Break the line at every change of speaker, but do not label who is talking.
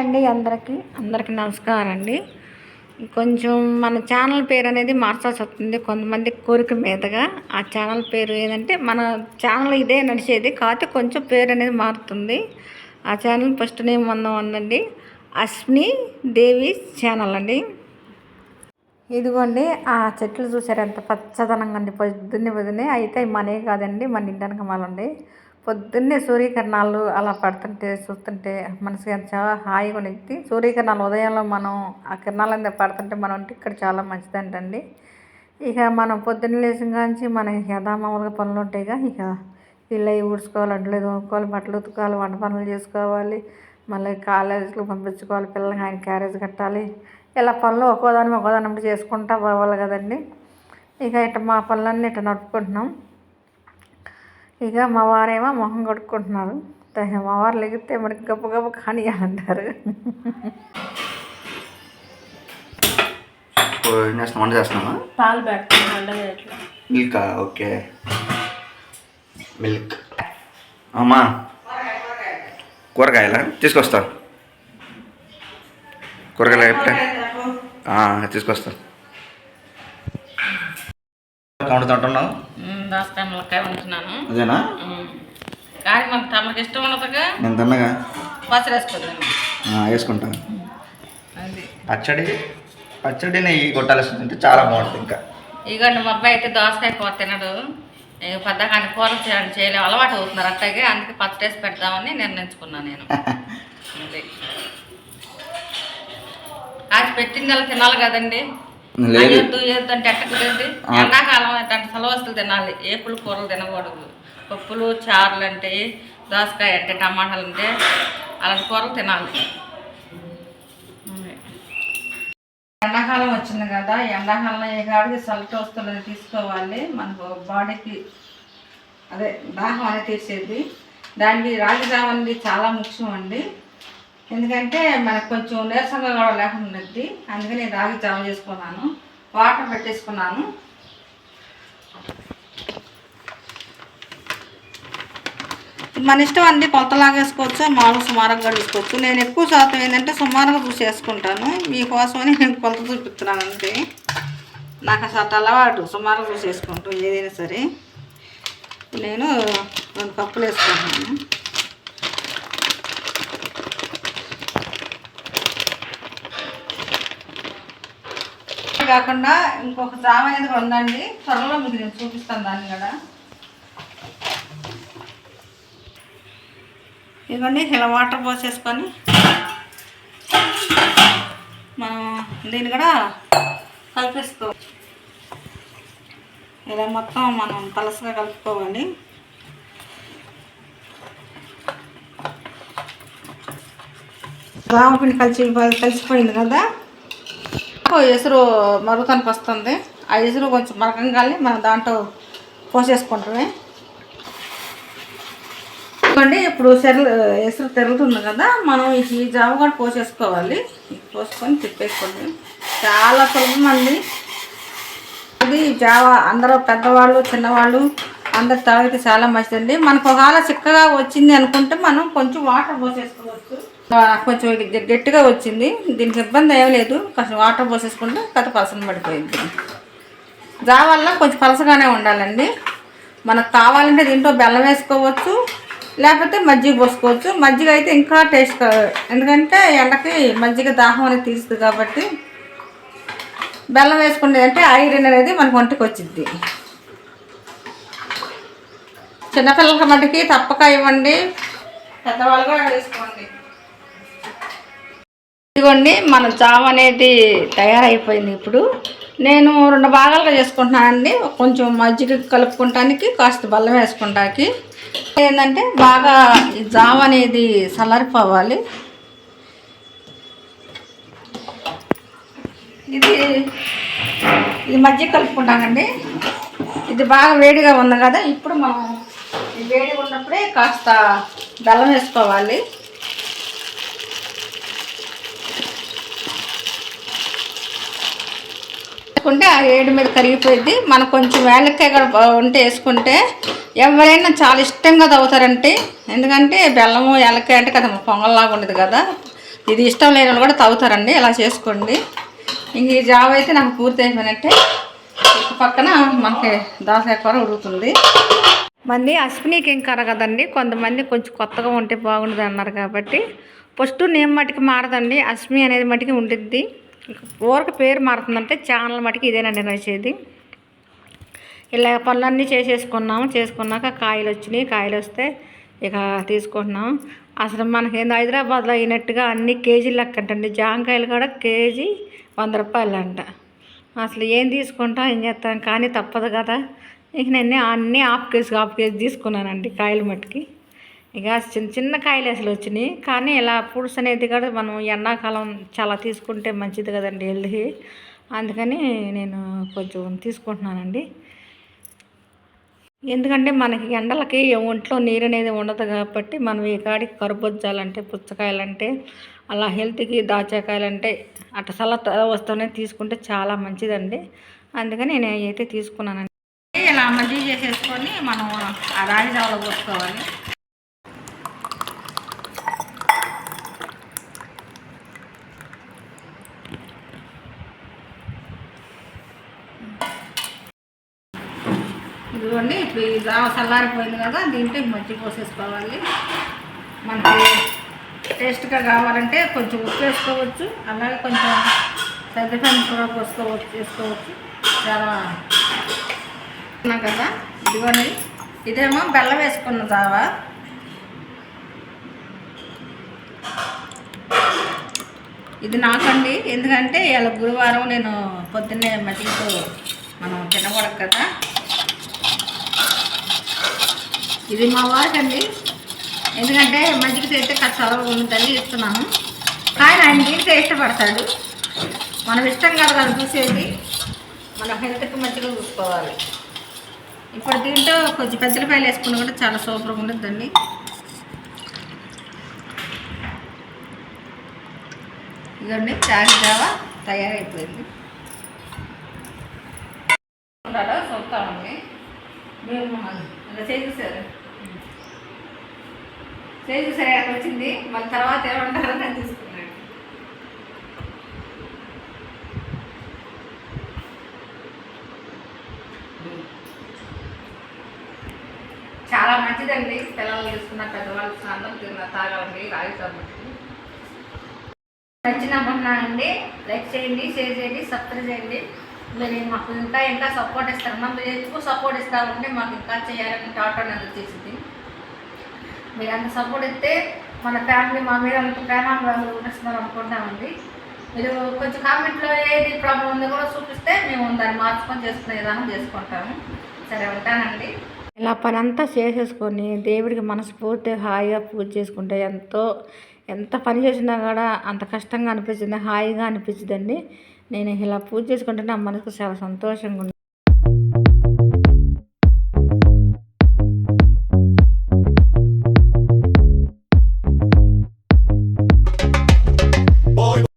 అండి అందరికీ. అందరికీ నమస్కారం అండి. కొంచెం మన ఛానల్ పేరు అనేది మార్చాల్సి వస్తుంది. కొంతమంది కోరిక మీదగా ఆ ఛానల్ పేరు ఏంటంటే మన ఛానల్ ఇదే నడిచేది కాకపోతే కొంచెం పేరు అనేది మారుతుంది. ఆ ఛానల్ ఫస్ట్ నేమ్ ఉందాం ఉందండి. అశ్విని దేవి ఛానల్ అండి. ఇదిగోండి ఆ చెట్లు చూసారు ఎంత పచ్చదనంగా అండి. పొద్దున్నే పొద్దున్నే అయితే మనే కాదండి మన ఇంటి వెనకమాలండి పొద్దున్నే సూర్యకిరణాలు అలా పడుతుంటే చూస్తుంటే మనసుకి చాలా హాయిగా ఉండిద్ది. సూర్యకిరణాలు ఉదయంలో మనం ఆ కిరణాలు అనేది పడుతుంటే మనం ఉంటే ఇక్కడ చాలా మంచిదంటండి. ఇక మనం పొద్దున్న లేచిన కాంచి మన యథామామూలుగా పనులు ఉంటాయిగా ఇక ఇల్లు అవి ఊడ్చుకోవాలి అంటలు తోముకోవాలి బట్టలు ఉతుకోవాలి వంట పనులు చేసుకోవాలి మళ్ళీ కాలేజీకి పంపించుకోవాలి పిల్లలకి ఆయన క్యారేజ్ కట్టాలి. ఇలా పనులు ఒక్కోదాన్ని ఒక్కోదాన్ని చేసుకుంటా పోవాలి కదండి. ఇక ఇట్ట మా పనులన్నీ ఇట్లా నడుపుకుంటున్నాం. ఇక మా వారేమో మొహం కడుక్కుంటున్నారు. మా వారు లెగితే మనకి గొప్ప గొప్ప
ఏం చేస్తున్నాం వంట చేస్తున్నామా
పాలు
మిల్క్? ఓకే. మిల్క్. అమ్మా. కూరగాయలా? తీసుకొస్తా. కూరగాయలు ఎప్పుడే తీసుకొస్తా. వండుతుంటున్నావు
దోసకాయ ములక్కాయ వండుతున్నాను.
అదేనా.
కానీ తమకు ఇష్టం ఉండదుగా
నేను తిన్నగా?
పచ్చడి
ఆ, వేసుకుంటా.
అది.
పచ్చడి పచ్చడి నెయ్యి కొట్టాల్సి తింటే చాలా బాగుంటుంది ఇంకా.
ఇగోండి మా అబ్బాయి అయితే దోసకాయ కూర తినడు. ఇక పెద్దగా కూర చేయ- చేయలేము అలవాటు అవుతున్నారు అట్టాగే అందుకే పచ్చడి వేసి పెడదామని నిర్ణయించుకున్నాను నేను. అది. అది పెట్టింది అలా తినాలి కదండి.
లేదు.
అంటే. ఎండాకాలం అంటే సెలవస్తులు తినాలి. ఏపులు కూరలు తినకూడదు. పప్పులు చారులు అంటే దోసకాయ అంటే టమాటాలు అంటే అలాంటి కూరలు తినాలి. ఎండాకాలం వచ్చింది కదా ఎండాకాలం ఏ కాడికి సల్ట్ వస్తున్నది తీసుకోవాలి? మనకు బాడీకి అదే దాహం అనేది తీసేది. దానికి రాగి జావ అనేది చాలా ముఖ్యం అండి. ఎందుకంటే మనకు కొంచెం నీరసంగా కూడా లేకుండా ఉన్నది అందుకని నేను రాగి జామ చేసుకున్నాను. వాటర్ పెట్టేసుకున్నాను. మన ఇష్టం అండి కొత్తలాగా వేసుకోవచ్చు మామూలు సుమారుగా తీసుకోవచ్చు నేను ఎక్కువ శాతం ఏంటంటే సుమారుగా చూసి వేసుకుంటాను. మీకోసమని నేను కొంత చూపిస్తున్నాను అంతే. నాకు అసలు అలవాటు. సుమారుగా చూసి వేసుకుంటూ ఏదైనా సరే. నేను రెండు కప్పులు వేసుకుంటున్నాను. కాకుండా ఇంకొక జామ అనేది కూడా ఉందండి. త్వరలో మీకు నేను చూపిస్తాను దాన్ని కూడా. ఇదిగోండి ఇలా వాటర్ పోసేసుకొని మనం దీన్ని కూడా కలిపిస్తూ ఇలా మొత్తం మనం పలసగా కలుపుకోవాలి. రామపిండి కలిసి కలిసిపోయింది కదా? ఎసురు మరుగుతానికి వస్తుంది. ఆ ఎసురు కొంచెం మరకంగానే మనం దాంట్లో పోసేసుకుంటామే. ఇదిగోండి ఇప్పుడు సెరలు ఎసురు తెరుగుతుంది కదా మనం ఈ జామ కూడా పోసేసుకోవాలి. పోసుకొని తిప్పేసుకోండి. చాలా సులభం అండి. ఇది జావ అందరూ పెద్దవాళ్ళు చిన్నవాళ్ళు అందరు తాగితే చాలా మంచిదండి. మనకు ఒకవేళ చిక్కగా వచ్చింది అనుకుంటే మనం కొంచెం వాటర్ పోసేసుకోవచ్చు. నాకు కొంచెం ఇది గట్టిగా వచ్చింది. దీనికి ఇబ్బంది ఏం లేదు. కొంచెం వాటర్ పోసేసుకుంటే కథ పలసన పడిపోయింది. జావల్లో కొంచెం పలసగానే ఉండాలండి. మనకు కావాలంటే దీంట్లో బెల్లం వేసుకోవచ్చు లేకపోతే మజ్జిగ పోసుకోవచ్చు. మజ్జిగ అయితే ఇంకా టేస్ట్ ఎందుకంటే ఎండకి మజ్జిగ దాహం అనేది తీస్తుంది కాబట్టి బెల్లం వేసుకునేది అంటే ఐరన్ అనేది మనకు ఒంటికి వచ్చింది చిన్నపిల్లలకి మటుకి తప్పక ఇవ్వండి. పెద్దవాళ్ళు కూడా వేసుకోండి ఇదిగోండి మన జామ్ అనేది తయారైపోయింది ఇప్పుడు. నేను రెండు భాగాలుగా చేసుకుంటున్నానండి కొంచెం మజ్జిగ కలుపుకుంటానికి కాస్త బల్లం వేసుకుంటానికి. ఏంటంటే బాగా ఈ జామ అనేది చల్లారిపోవాలి ఇది ఇది మజ్జిగ కలుపుకుంటానండి. ఇది బాగా వేడిగా ఉంది కదా ఇప్పుడు మనం ఈ వేడిగా ఉన్నప్పుడే కాస్త బెల్లం వేసుకోవాలి. వేసుకుంటే ఆ వేడి మీద కరిగిపోయింది మనం కొంచెం వేలక్కాయ కూడా ఉంటే వేసుకుంటే ఎవరైనా చాలా ఇష్టంగా తాగుతారంటే ఎందుకంటే బెల్లము ఏలక్కాయ అంటే కదా పొంగల్లాగా ఉండదు కదా. ఇది ఇష్టం లేని వాళ్ళు కూడా తాగుతారండి. ఇలా చేసుకోండి. ఇంక ఈ జావ అయితే నాకు పూర్తి అయిపోయినట్టే. పక్కన మనకి దోసకాయ కూర ఉడుకుతుంది.
మంది అశ్వినికి ఏం కరగదండి కొంతమంది కొంచెం కొత్తగా ఉంటే బాగుండదు అన్నారు కాబట్టి. ఫస్ట్ నేమ్ మటుకు మారదండి. అశ్మి అనేది మటుకు ఉంటుంది ఊరికి పేరు మారుతుందంటే ఛానల్ మటుకి ఇదేనండి నచ్చేది ఇలా పనులన్నీ చేసేసుకున్నాము. చేసుకున్నాక కాయలు వచ్చినాయి కాయలు వస్తే ఇక తీసుకుంటున్నాం అసలు మనకి హైదరాబాద్లో అయినట్టుగా అన్ని కేజీలు లెక్క అంటండి. జాంకాయలు కూడా కేజీ వంద రూపాయలు అంట అసలు ఏం తీసుకుంటాం? ఏం చేస్తాం? కానీ తప్పదు కదా. ఇక నేను అన్నీ హాఫ్ కేజీ హాఫ్ కేజీ తీసుకున్నానండి కాయలు మట్టుకి ఇక చిన్న చిన్న కాయలు అసలు వచ్చినాయి. కానీ ఇలా ఫ్రూట్స్ అనేది కూడా మనం ఎండాకాలం చాలా తీసుకుంటే మంచిది కదండి హెల్దీ అందుకని నేను కొంచెం తీసుకుంటున్నానండి. ఎందుకంటే మనకి ఎండలకి ఒంట్లో నీరు అనేది ఉండదు కాబట్టి మనం ఈ కాడికి కరుబొజ్జాలంటే పుచ్చకాయలంటే అలా హెల్త్కి దాచాకాయలంటే అట్ట చాలా వస్తువునే తీసుకుంటే చాలా మంచిదండి. అందుకని నేను అయితే తీసుకున్నానండి.
ఇలా మంచిగా చేసేసుకొని మనం ఆ రాగి జావలో పోసుకోవాలి. ఇదిగోండి ఇప్పుడు ఈ చల్లారిపోయింది కదా దీంట్లో మజ్జిగ పోసేసుకోవాలి. మనకి టేస్ట్గా కావాలంటే కొంచెం ఉప్పు వేసుకోవచ్చు అలాగే కొంచెం పెద్ద కూడా పోసుకోవచ్చు వేసుకోవచ్చు. చాలా ఉన్నాం కదా. ఇదిగోండి ఇదేమో బెల్లం వేసుకున్న తావా ఇది నాకండి ఎందుకంటే ఇలా గురువారం నేను పొద్దున్నే మట్టితో మనం తినకూడదు కదా. ఇది మా వారికండి ఎందుకంటే మజ్జిగ చేస్తే కాస్త చదవ ఉంటుందని ఇస్తున్నాను. కానీ ఆయన దీంట్లో ఇష్టపడతాడు. మనం ఇష్టం కాదు కదా చూసేది. మన హెల్త్కి మంచిగా చూసుకోవాలి. ఇప్పుడు దీంట్లో కొంచెం పెద్దలపాయలు వేసుకుని కూడా చాలా సూపర్గా ఉంటుందండి ఇదండి చాకి జావా తయారైపోయింది. ఉండాలో చూస్తామండి. మేము ఇలా చేసేసారు. చేసేసారు అక్కడ వచ్చింది. మళ్ళీ తర్వాత ఏమంటారో నేను తీసుకున్నాను చాలా మంచిదండి. పిల్లలు చూసుకున్న పెద్దవాళ్ళు స్నానం తిన్న తాగాలండి రాగి సంబంధించి అండి లైక్ చేయండి షేర్ చేయండి సబ్స్క్రైబ్ చేయండి. మీరు మాకు ఇంకా ఇంకా సపోర్ట్ ఇస్తారు. మీరు ఎక్కువ సపోర్ట్ ఇస్తామంటే మాకు ఇంకా చేయాలని టాటా అనేది వచ్చేసింది. మీరు అంత సపోర్ట్ ఇస్తే మన ఫ్యామిలీ మా మీద అంత ప్రేమ చూపిస్తున్నారు అనుకుంటామండి. మీరు కొంచెం కామెంట్లో ఏది ప్రాబ్లం ఉందో కూడా చూపిస్తే మేము దాన్ని మార్చుకొని చేసుకునే విధానం చేసుకుంటాము. సరే ఉంటానండి.
ఇలా పనంతా చేసేసుకొని దేవుడికి మనస్ఫూర్తిగా హాయిగా పూజ చేసుకుంటే ఎంతో ఎంత పని చేసినా కూడా అంత కష్టంగా అనిపించింది హాయిగా అనిపించిందండి. నేను ఇలా పూజ చేసుకుంటే నా మనసుకు చాలా సంతోషంగా ఉంది.